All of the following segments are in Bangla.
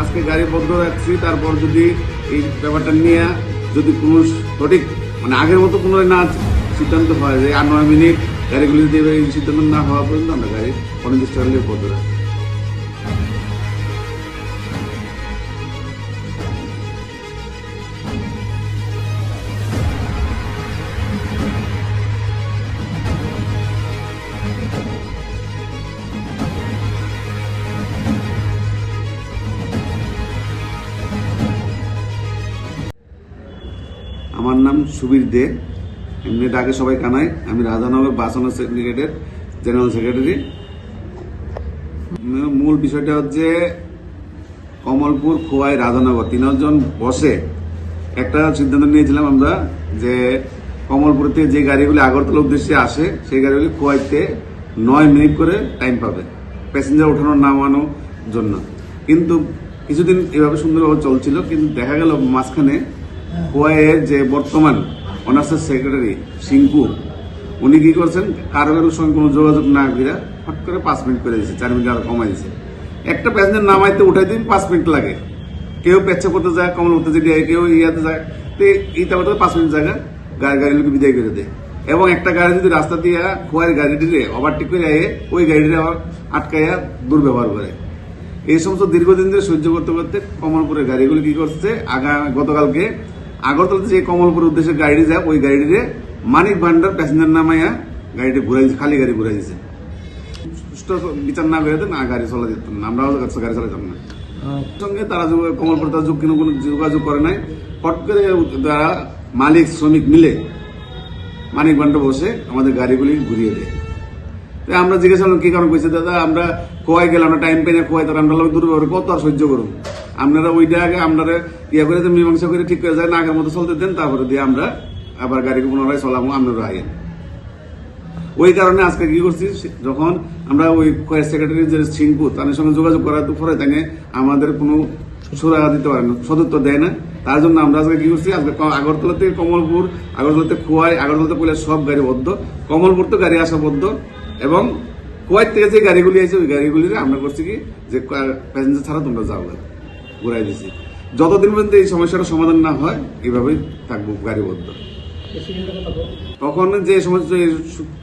আজকে গাড়ি বন্ধ রাখছি, তারপর যদি এই ব্যাপারটা নিয়ে যদি কোনো সঠিক মানে আগের মতো কোনো না সিদ্ধান্ত হয় যে আর নয় মিনিট গাড়িগুলি দেবে এই সিদ্ধান্ত না হওয়া পর্যন্ত আমরা গাড়ি অনির্দিষ্টকালে বন্ধ রাখব। আমার নাম সুবীর দে। এমনি ডাকে সবাই কানাই আমি রাধানগর বাসনা সিন্ডিকেটের জেনারেল সেক্রেটারি মূল বিষয়টা হচ্ছে কমলপুর খোয়াই রাধানগর। তিনজন বসে। একটা সিদ্ধান্ত নিয়েছিলাম আমরা যে কমলপুর থেকে যে গাড়িগুলি আগরতলা উদ্দেশ্যে আসে, সেই গাড়িগুলি খোয়াইতে নয় মিনিট করে টাইম পাবে। প্যাসেঞ্জার ওঠানোর নামানোর জন্য। কিন্তু কিছুদিন এভাবে সুন্দরভাবে চলছিল, কিন্তু দেখা গেল মাঝখানে খোয়াইয়ের যে বর্তমান অনার্সের সেক্রেটারি সিংকু, উনি কি করছেন? কারও কারোর সঙ্গে কোনো যোগাযোগ না করে হট করে পাঁচ মিনিট করে দিয়েছে, চার মিনিট আরও কমাই দিয়েছে। একটা প্যাসেঞ্জার নামাইতে উঠাই দিন, পাঁচ মিনিট লাগে। কেউ পেচ্ছা করতে যায়, কমল উঠতে যায় কেউ ইয়াতে যায়। তো এই তারপরে পাঁচ মিনিট জায়গা, গাড়ি গাড়ি লোক বিদায় করে দেয়। এবং একটা গাড়ি যদি রাস্তা দিয়ে খোয়ার গাড়িটিরে ওভারটেক করে আয়ে, ওই গাড়িটা আবার আটকাইয়া দুর্ব্যবহার করে। এই সমস্ত দীর্ঘদিন ধরে সহ্য করতে করতে কমলপুরের গাড়িগুলি কি করছে, আগা গতকালকে আগরতলাতে যে কমলপুরের উদ্দেশ্যে গাড়ি যায়, ওই গাড়িটিরে মানিক ভান্ডার প্যাসেঞ্জার নামাইয়া গাড়িটি ঘুরাই খালি গাড়ি ঘুরাই সুষ্ঠু বিচার না করে না, গাড়ি চলা যেত না। আমরাও গাড়ি চালাতাম না। সঙ্গে তারা কমলপুর তারা যোগ কোনো কোনো যোগাযোগ করে নাই। হট করে তারা মালিক, শ্রমিক মিলে মানিক ভান্ডার বসে আমাদের গাড়িগুলি ঘুরিয়ে দেয়। তো আমরা জিজ্ঞেস করলাম, কি কারণ কইছে দাদা, আমরা কোয়াই গেলাম না টাইম পেয়ে কোয়াই তারা আমরা দুর্ব্যবহার কত আর সহ্য করুন আপনারা ওইটা আগে আপনারা ইয়ে করে মীমাংসা করে ঠিক করে যায়, না আগের মতো চলতে দেন, তারপরে দিয়ে আমরা আবার গাড়িকে পুনরায় চলাবো আপনারা আইন। ওই কারণে আজকে কি করছি যখন আমরা ওই সেক্রেটারি যে সিংপু, তাদের সঙ্গে যোগাযোগ করার পরে তাকে আমাদের কোনো সুরা দিতে পারে না, সদুত্তর দেয় না। তার জন্য আমরা আজকে কি করছি, আজকে আগরতলা থেকে কমলপুর আগরতলাতে খোয়াই আগরতলাতে কইলে সব গাড়ি বদ্ধ। কমলপুর তো গাড়ি আসা বদ্ধ এবং কুয়াইট থেকে যে গাড়িগুলি আছে, ওই গাড়িগুলিতে আমরা করছি কি, যে প্যাসেঞ্জার ছাড়া তোমরা যাও ঘুরাই দিছি। যতদিন পর্যন্ত এই সমস্যাটা সমাধান না হয়, এইভাবেই থাকব গাড়িবদ্ধ। তখন যে সমস্ত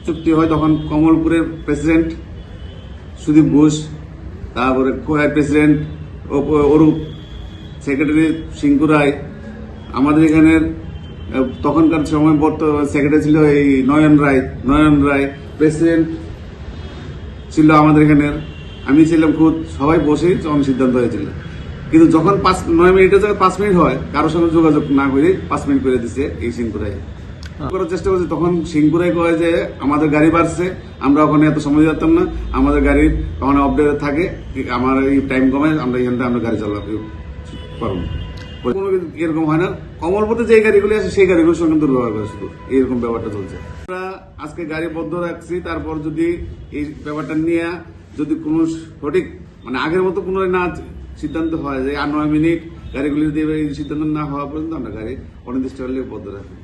চুক্তি হয়, তখন কমলপুরের প্রেসিডেন্ট সুদীপ ঘোষ, তারপরে কোয়ার প্রেসিডেন্ট অরূপ, সেক্রেটারি সিংকু রায়, আমাদের এখানের তখনকার সময় সেক্রেটারি ছিল এই নয়ন রায় নয়ন রায় প্রেসিডেন্ট ছিল আমাদের এখানের। আমি ছিলাম খুব সবাই বসেই তখন সিদ্ধান্ত হয়েছিল। কিন্তু যখন পাঁচ নয় মিনিটের জায়গায় পাঁচ মিনিট হয় কারোর সঙ্গে যোগাযোগ না করে পাঁচ মিনিট করে দিচ্ছে এই সিংপুরাই করার চেষ্টা করছে তখন সিংপুরাই কয় যে আমাদের গাড়ি বাড়ছে আমরা ওখানে এত সময় যেতাম না আমাদের গাড়ি ওখানে অপডেট থাকে আমার এই টাইম কমে আমরা এখান থেকে আমরা গাড়ি চালাতে পারব কোনো এরকম হয় না। কমলপথে যে গাড়িগুলি আছে সেই গাড়িগুলোর সঙ্গে দুর্ব্যবহার করে শুধু এরকম ব্যাপারটা চলছে। আমরা আজকে গাড়ি বন্ধ রাখছি তারপর যদি এই ব্যাপারটা নিয়ে যদি কোনো সঠিক মানে আগের মতো কোনো না সিদ্ধান্ত হয় যে আর নয় মিনিট গাড়িগুলি দিয়ে সিদ্ধান্ত না হওয়া পর্যন্ত আমরা গাড়ি অনির্দিষ্টকালে বন্ধ রাখব